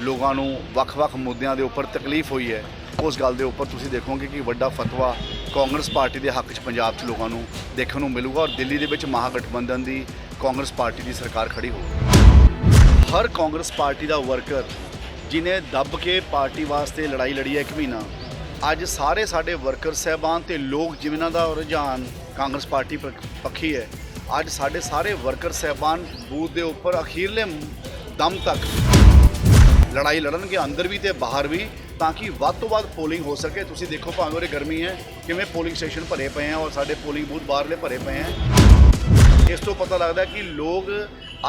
ਲੋਕਾਂ ਨੂੰ ਵੱਖ-ਵੱਖ ਮੁੱਦਿਆਂ ਦੇ ਉੱਪਰ ਤਕਲੀਫ ਹੋਈ ਹੈ। ਉਸ ਗੱਲ ਦੇ ਉੱਪਰ ਤੁਸੀਂ ਦੇਖੋਗੇ ਕਿ ਵੱਡਾ ਫਤਵਾ ਕਾਂਗਰਸ ਪਾਰਟੀ ਦੇ ਹੱਕ 'ਚ ਪੰਜਾਬ 'ਚ ਲੋਕਾਂ ਨੂੰ ਦੇਖਣ ਨੂੰ ਮਿਲੂਗਾ ਔਰ ਦਿੱਲੀ ਦੇ ਵਿੱਚ ਮਹਾਗਠਬੰਧਨ ਦੀ ਕਾਂਗਰਸ ਪਾਰਟੀ ਦੀ ਸਰਕਾਰ ਖੜੀ ਹੋਊਗੀ ਹਰ ਕਾਂਗਰਸ ਪਾਰਟੀ ਦਾ ਵਰਕਰ ਜਿਨੇ ਦੱਬ ਕੇ ਪਾਰਟੀ ਵਾਸਤੇ ਲੜਾਈ ਲੜੀ ਹੈ ਇੱਕ ਮਹੀਨਾ, ਅੱਜ ਸਾਰੇ ਸਾਡੇ ਵਰਕਰ ਸਹਿਬਾਨ ਤੇ ਲੋਕ ਜਿਨ੍ਹਾਂ ਦਾ ਰੁਝਾਨ ਕਾਂਗਰਸ ਪਾਰਟੀ ਪੱਖ- ਪੱਖੀ ਹੈ, ਅੱਜ ਸਾਡੇ ਸਾਰੇ ਵਰਕਰ ਸਹਿਬਾਨ ਬੂਥ ਦੇ ਉੱਪਰ ਅਖੀਰਲੇ ਦਮ ਤੱਕ ਲੜਾਈ ਲੜਨਗੇ, ਅੰਦਰ ਵੀ ਤੇ ਬਾਹਰ ਵੀ, ਤਾਂ ਕਿ ਵੱਧ ਤੋਂ ਵੱਧ ਪੋਲਿੰਗ ਹੋ ਸਕੇ। ਤੁਸੀਂ ਦੇਖੋ ਭਾਵੇਂ ਉਰੇ ਗਰਮੀ ਹੈ, ਕਿਵੇਂ ਪੋਲਿੰਗ ਸਟੇਸ਼ਨ ਭਰੇ ਪਏ ਆ ਔਰ ਸਾਡੇ ਪੋਲਿੰਗ ਬੂਥ ਬਾਹਰਲੇ ਭਰੇ ਪਏ ਆ ਇਸ ਤੋਂ ਪਤਾ ਲੱਗਦਾ ਕਿ ਲੋਕ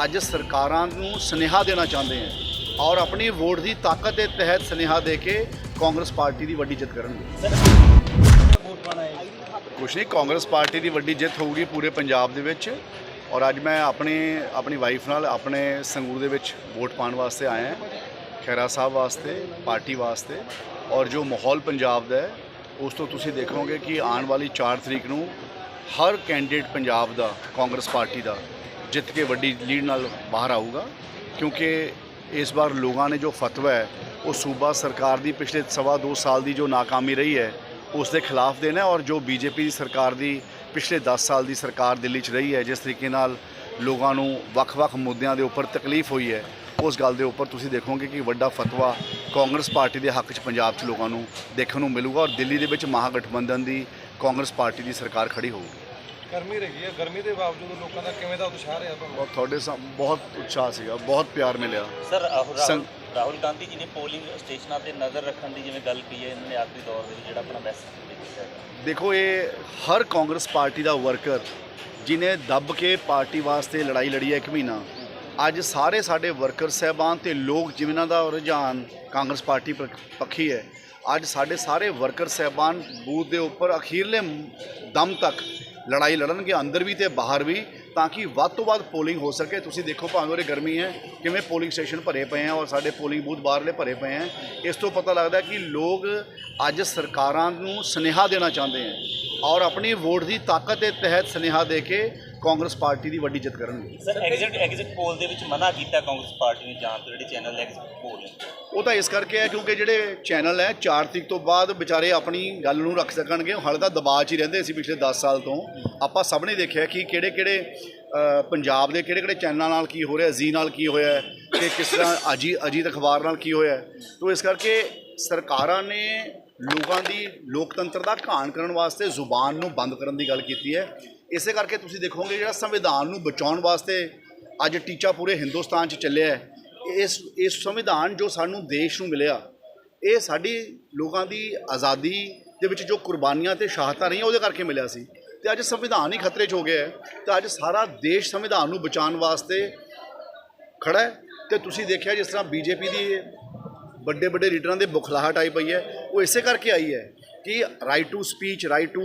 ਅੱਜ ਸਰਕਾਰਾਂ ਨੂੰ ਸੁਨੇਹਾ ਦੇਣਾ ਚਾਹੁੰਦੇ ਹੈ ਔਰ ਆਪਣੀ ਵੋਟ ਦੀ ਤਾਕਤ ਦੇ ਤਹਿਤ ਸੁਨੇਹਾ ਦੇ ਕੇ ਕਾਂਗਰਸ ਪਾਰਟੀ ਦੀ ਵੱਡੀ ਜਿੱਤ ਕਰਨਗੇ। ਕੁਛ ਨਹੀਂ, ਕਾਂਗਰਸ ਪਾਰਟੀ ਦੀ ਵੱਡੀ ਜਿੱਤ ਹੋਊਗੀ ਪੂਰੇ ਪੰਜਾਬ ਦੇ ਵਿੱਚ ਔਰ ਅੱਜ ਮੈਂ ਆਪਣੇ, ਆਪਣੀ ਵਾਈਫ ਨਾਲ ਆਪਣੇ ਸੰਗਰੂਰ ਦੇ ਵਿੱਚ ਵੋਟ ਪਾਉਣ ਵਾਸਤੇ ਆਇਆ ਹਾਂ। ਖੈਰਾ ਸਾਹਿਬ ਵਾਸਤੇ, ਪਾਰਟੀ ਵਾਸਤੇ ਔਰ ਜੋ ਮਾਹੌਲ ਪੰਜਾਬ ਦਾ ਹੈ, ਉਸ ਤੋਂ ਤੁਸੀਂ ਦੇਖੋਗੇ ਕਿ ਆਉਣ ਵਾਲੀ 4 ਤਰੀਕ ਨੂੰ ਹਰ ਕੈਂਡੀਡੇਟ ਪੰਜਾਬ ਦਾ, ਕਾਂਗਰਸ ਪਾਰਟੀ ਦਾ ਜਿੱਤ ਕੇ ਵੱਡੀ ਲੀਡ ਨਾਲ ਬਾਹਰ ਆਊਗਾ ਕਿਉਂਕਿ ਇਸ ਵਾਰ ਲੋਕਾਂ ਨੇ ਜੋ ਫਤਵਾ ਹੈ, ਉਹ ਸੂਬਾ ਸਰਕਾਰ ਦੀ ਪਿਛਲੇ ਸਵਾ ਦੋ ਸਾਲ ਦੀ ਜੋ ਨਾਕਾਮੀ ਰਹੀ ਹੈ, ਉਸ ਦੇ ਖਿਲਾਫ ਦੇਣਾ ਔਰ ਜੋ ਬੀਜੇਪੀ ਦੀ ਸਰਕਾਰ ਦੀ ਪਿਛਲੇ 10 ਸਾਲ ਦੀ ਸਰਕਾਰ ਦਿੱਲੀ 'ਚ ਰਹੀ ਹੈ, ਜਿਸ ਤਰੀਕੇ ਨਾਲ ਲੋਕਾਂ ਨੂੰ ਵੱਖ-ਵੱਖ ਮੁੱਦਿਆਂ ਦੇ ਉੱਪਰ ਤਕਲੀਫ ਹੋਈ ਹੈ ਉਸ ਗੱਲ ਦੇ ਉੱਪਰ ਤੁਸੀਂ ਦੇਖੋਗੇ ਕਿ ਵੱਡਾ ਫਤਵਾ ਕਾਂਗਰਸ ਪਾਰਟੀ ਦੇ ਹੱਕ 'ਚ ਪੰਜਾਬ 'ਚ ਲੋਕਾਂ ਨੂੰ ਦੇਖਣ ਨੂੰ ਮਿਲੂਗਾ ਔਰ ਦਿੱਲੀ ਦੇ ਵਿੱਚ ਮਹਾਗਠਬੰਧਨ ਦੀ ਕਾਂਗਰਸ ਪਾਰਟੀ ਦੀ ਸਰਕਾਰ ਖੜੀ ਹੋਊਗੀ। ਗਰਮੀ ਰਹੀ ਹੈ। ਗਰਮੀ ਦੇ ਬਾਵਜੂਦ ਲੋਕਾਂ ਦਾ ਕਿਵੇਂ ਦਾ ਉਤਸ਼ਾਹ ਰਿਹਾ ਤੁਹਾਨੂੰ? ਤੁਹਾਡੇ ਸਾਹ ਬਹੁਤ ਉਤਸ਼ਾਹ ਸੀਗਾ ਬਹੁਤ ਪਿਆਰ ਮਿਲਿਆ। ਸਰ ਰਾਹੁਲ ਗਾਂਧੀ ਜੀ ਨੇ ਪੋਲਿੰਗ ਸਟੇਸ਼ਨਾਂ ਤੇ ਨਜ਼ਰ ਰੱਖਣ ਦੀ ਜਿਵੇਂ ਗੱਲ ਕੀਤੀ ਹੈ ਇਹਨਾਂ ਨੇ ਆਖਰੀ ਦੌਰ ਦੇ ਵਿੱਚ ਜਿਹੜਾ ਆਪਣਾ ਮੈਸੇਜ ਦੇਖੋ ਇਹ ਹਰ ਕਾਂਗਰਸ ਪਾਰਟੀ ਦਾ ਵਰਕਰ ਜਿਨੇ ਦੱਬ ਕੇ ਪਾਰਟੀ ਵਾਸਤੇ ਲੜਾਈ ਲੜੀ ਹੈ ਇੱਕ ਮਹੀਨਾ ਅੱਜ ਸਾਰੇ ਸਾਡੇ ਵਰਕਰ ਸਹਿਬਾਨ ਤੇ ਲੋਕ ਜਿਨ੍ਹਾਂ ਦਾ ਰੁਝਾਨ ਕਾਂਗਰਸ ਪਾਰਟੀ ਪੱਖ- ਪੱਖੀ ਹੈ, ਅੱਜ ਸਾਡੇ ਸਾਰੇ ਵਰਕਰ ਸਹਿਬਾਨ ਬੂਥ ਦੇ ਉੱਪਰ ਅਖੀਰਲੇ ਦਮ ਤੱਕ ਲੜਾਈ ਲੜਨਗੇ, ਅੰਦਰ ਵੀ ਤੇ ਬਾਹਰ ਵੀ, ਤਾਂ ਕਿ ਵੱਧ ਤੋਂ ਵੱਧ ਪੋਲਿੰਗ ਹੋ ਸਕੇ। ਤੁਸੀਂ ਦੇਖੋ ਭਾਵੇਂ ਉਰੇ ਗਰਮੀ ਹੈ, ਕਿਵੇਂ ਪੋਲਿੰਗ ਸਟੇਸ਼ਨ ਭਰੇ ਪਏ ਆ ਔਰ ਸਾਡੇ ਪੋਲਿੰਗ ਬੂਥ ਬਾਹਰਲੇ ਭਰੇ ਪਏ ਆ ਇਸ ਤੋਂ ਪਤਾ ਲੱਗਦਾ ਕਿ ਲੋਕ ਅੱਜ ਸਰਕਾਰਾਂ ਨੂੰ ਸੁਨੇਹਾ ਦੇਣਾ ਚਾਹੁੰਦੇ ਹੈ ਔਰ ਆਪਣੀ ਵੋਟ ਦੀ ਤਾਕਤ ਦੇ ਤਹਿਤ ਸੁਨੇਹਾ ਦੇ ਕੇ ਕਾਂਗਰਸ ਪਾਰਟੀ ਦੀ ਵੱਡੀ ਜਿੱਤ ਕਰਨਗੇ। ਸਰ ਐਗਜ਼ਿਟ ਐਗਜ਼ਿਟ ਪੋਲ ਦੇ ਵਿੱਚ ਮਨਾ ਕੀਤਾ ਕਾਂਗਰਸ ਪਾਰਟੀ ਨੇ ਜਾਣ ਤੋਂ ਜਿਹੜੇ ਚੈਨਲ ਐਗਜ਼ਿਟ ਪੋਲ ਨੇ? ਉਹ ਤਾਂ ਇਸ ਕਰਕੇ ਹੈ ਕਿਉਂਕਿ ਜਿਹੜੇ ਚੈਨਲ ਹੈ 4 ਤਰੀਕ ਤੋਂ ਬਾਅਦ ਵਿਚਾਰੇ ਆਪਣੀ ਗੱਲ ਨੂੰ ਰੱਖ ਸਕਣਗੇ। ਹਾਲੇ ਤਾਂ ਦਬਾਅ 'ਚ ਹੀ ਰਹਿੰਦੇ ਸੀ ਪਿਛਲੇ 10 ਸਾਲ ਤੋਂ। ਆਪਾਂ ਸਭ ਨੇ ਦੇਖਿਆ ਕਿ ਕਿਹੜੇ ਕਿਹੜੇ ਅ, ਪੰਜਾਬ ਦੇ ਕਿਹੜੇ ਕਿਹੜੇ ਚੈਨਲਾਂ ਨਾਲ ਕੀ ਹੋ ਰਿਹਾ ਜ਼ੀ ਨਾਲ ਕੀ ਹੋਇਆ ਹੈ, ਤੇ ਕਿਸ ਤਰ੍ਹਾਂ ਅਜੀ ਅਜੀਤ ਅਖਬਾਰ ਨਾਲ ਕੀ ਹੋਇਆ। ਤੋ ਇਸ ਕਰਕੇ ਸਰਕਾਰਾਂ ਨੇ ਲੋਕਾਂ ਦੀ ਲੋਕਤੰਤਰ ਦਾ ਘਾਣ ਕਰਨ ਵਾਸਤੇ ਜ਼ੁਬਾਨ ਨੂੰ ਬੰਦ ਕਰਨ ਦੀ ਗੱਲ ਕੀਤੀ ਹੈ। ਇਸੇ ਕਰਕੇ ਤੁਸੀਂ ਦੇਖੋਗੇ ਜਿਹੜਾ ਸੰਵਿਧਾਨ ਨੂੰ ਬਚਾਉਣ ਵਾਸਤੇ ਅੱਜ ਟੀਚਾ ਪੂਰੇ ਹਿੰਦੁਸਤਾਨ 'ਚ ਚੱਲਿਆ ਹੈ, ਇਸ ਇਸ ਸੰਵਿਧਾਨ ਜੋ ਸਾਨੂੰ ਦੇਸ਼ ਨੂੰ ਮਿਲਿਆ, ਇਹ ਸਾਡੀ ਲੋਕਾਂ ਦੀ ਆਜ਼ਾਦੀ ਦੇ ਵਿੱਚ ਜੋ ਕੁਰਬਾਨੀਆਂ ਤੇ ਸ਼ਹਾਦਤਾਂ ਰਹੀਆਂ, ਉਹਦੇ ਕਰਕੇ ਮਿਲਿਆ ਸੀ। ਤੇ ਅੱਜ ਸੰਵਿਧਾਨ ਹੀ ਖਤਰੇ 'ਚ ਹੋ ਗਿਆ ਹੈ, ਤੇ ਅੱਜ ਸਾਰਾ ਦੇਸ਼ ਸੰਵਿਧਾਨ ਨੂੰ ਬਚਾਉਣ ਵਾਸਤੇ ਖੜਾ ਹੈ। ਤੇ ਤੁਸੀਂ ਦੇਖਿਆ ਜਿਸ ਤਰ੍ਹਾਂ ਬੀਜੇਪੀ ਦੀ ਵੱਡੇ ਵੱਡੇ ਲੀਡਰਾਂ ਦੇ ਬੁਖਲਾਹਟ ਆਈ ਪਈ ਹੈ, ਉਹ ਇਸੇ ਕਰਕੇ ਆਈ ਹੈ ਕਿ right to speech right to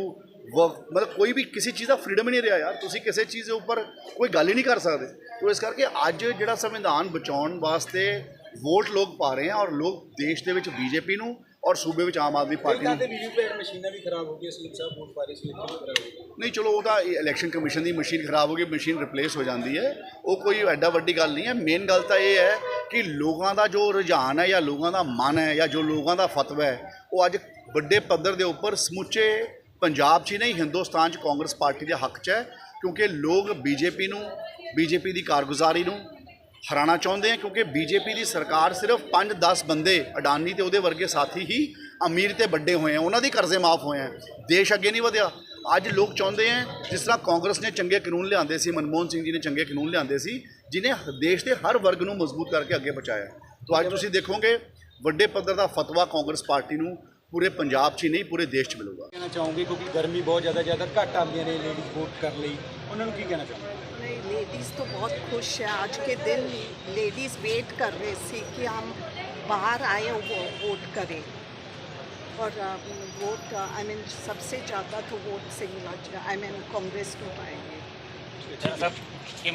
ਮਤਲਬ ਕੋਈ ਵੀ ਕਿਸੇ ਚੀਜ਼ ਦਾ ਫਰੀडम ਹੀ ਨਹੀਂ ਰਿਹਾ ਯਾਰ। ਤੁਸੀਂ ਕਿਸੇ ਚੀਜ਼ ਦੇ ਉੱਪਰ ਕੋਈ ਗੱਲ ਹੀ ਨਹੀਂ ਕਰ ਸਕਦੇ। ਤੋ ਇਸ ਕਰਕੇ ਅੱਜ ਜਿਹੜਾ ਸੰਵਿਧਾਨ ਬਚਾਉਣ ਵਾਸਤੇ ਵੋਟ ਲੋਕ ਪਾ ਰਹੇ ਆ ਔਰ ਲੋਕ ਦੇਸ਼ ਦੇ ਵਿੱਚ ਬੀਜੇਪੀ ਨੂੰ ਔਰ ਸੂਬੇ ਵਿੱਚ ਆਮ ਆਦਮੀ ਪਾਰਟੀ ਨੂੰ ਵੀਵੀਪੈਟ ਮਸ਼ੀਨਾਂ ਵੀ ਖਰਾਬ ਹੋ ਗਈਆਂ ਸਲਿੱਪ ਸਾਹਿਬ ਵੋਟ ਪਾ ਰਹੇ ਸੀ ਨਹੀਂ ਚਲੋ ਉਹਦਾ ਇਲੈਕਸ਼ਨ ਕਮਿਸ਼ਨ ਦੀ ਮਸ਼ੀਨ ਖਰਾਬ ਹੋ ਗਈ ਮਸ਼ੀਨ ਰਿਪਲੇਸ ਹੋ ਜਾਂਦੀ ਹੈ। ਉਹ ਕੋਈ ਐਡਾ ਵੱਡੀ ਗੱਲ ਨਹੀਂ ਹੈ। ਮੇਨ ਗੱਲ ਤਾਂ ਇਹ ਹੈ ਕਿ ਲੋਕਾਂ ਦਾ ਜੋ ਰੁਝਾਨ ਹੈ ਜਾਂ ਲੋਕਾਂ ਦਾ ਮਨ ਹੈ ਜਾਂ ਜੋ ਲੋਕਾਂ ਦਾ ਫਤਵਾ ਹੈ ਉਹ ਅੱਜ ਵੱਡੇ ਪੱਧਰ ਦੇ ਉੱਪਰ ਸਮੁੱਚੇ ਪੰਜਾਬ 'ਚ ਹੀ ਨਹੀਂ, ਹਿੰਦੁਸਤਾਨ 'ਚ ਕਾਂਗਰਸ ਪਾਰਟੀ ਦੇ ਹੱਕ 'ਚ ਹੈ, ਕਿਉਂਕਿ ਲੋਕ ਬੀਜੇਪੀ ਨੂੰ ਬੀਜੇਪੀ ਦੀ ਕਾਰਗੁਜ਼ਾਰੀ ਨੂੰ ਹਰਾਣਾ ਚਾਹੁੰਦੇ ਆ, ਕਿਉਂਕਿ ਬੀਜੇਪੀ ਦੀ ਸਰਕਾਰ ਸਿਰਫ 5-10 ਬੰਦੇ ਅਡਾਨੀ ਤੇ ਉਹਦੇ ਵਰਗੇ ਸਾਥੀ ਹੀ ਅਮੀਰ ਤੇ ਵੱਡੇ ਹੋਏ ਆ, ਉਹਨਾਂ ਦੇ ਕਰਜ਼ੇ ਮਾਫ ਹੋਏ ਆ, ਦੇਸ਼ ਅੱਗੇ ਨਹੀਂ ਵਧਿਆ। ਅੱਜ ਲੋਕ ਚਾਹੁੰਦੇ ਆ, ਜਿਸ ਤਰ੍ਹਾਂ ਕਾਂਗਰਸ ਨੇ ਚੰਗੇ ਕਾਨੂੰਨ ਲਿਆਂਦੇ ਸੀ, ਮਨਮੋਹਨ ਸਿੰਘ ਜੀ ਨੇ ਚੰਗੇ ਕਾਨੂੰਨ ਲਿਆਂਦੇ ਸੀ, ਜਿਨੇ ਦੇਸ਼ ਦੇ ਹਰ ਵਰਗ ਨੂੰ ਮਜ਼ਬੂਤ ਕਰਕੇ ਅੱਗੇ ਪਹੁੰਚਾਇਆ ਤਾਂ ਅੱਜ ਤੁਸੀਂ ਦੇਖੋਗੇ, ਵੱਡੇ ਪੱਧਰ ਦਾ ਫਤਵਾ ਕਾਂਗਰਸ ਪਾਰਟੀ ਨੂੰ ਪੂਰੇ ਪੰਜਾਬ 'ਚ ਹੀ ਨਹੀਂ ਪੂਰੇ ਦੇਸ਼ 'ਚ ਮਿਲੂਗਾ ਕਹਿਣਾ ਚਾਹੂੰਗੀ ਕਿਉਂਕਿ ਗਰਮੀ ਬਹੁਤ ਜ਼ਿਆਦਾ ਜ਼ਿਆਦਾ ਘੱਟ ਆਉਂਦੀਆਂ ਨੇ ਲੇਡੀਜ਼ ਵੋਟ ਕਰਨ ਲਈ ਉਹਨਾਂ ਨੂੰ ਕੀ ਕਹਿਣਾ ਚਾਹੋਗੇ नहीं लेडीज़ तो बहुत खुश है आज के दिन लेडीज़ वेट कर रहे थे कि हम बाहर आए वो वोट करें और अ, वोट आई मीन सबसे ज़्यादा तो vote Singla I mean Congress को पाएंगे ਸਰ ਕਿਵੇਂ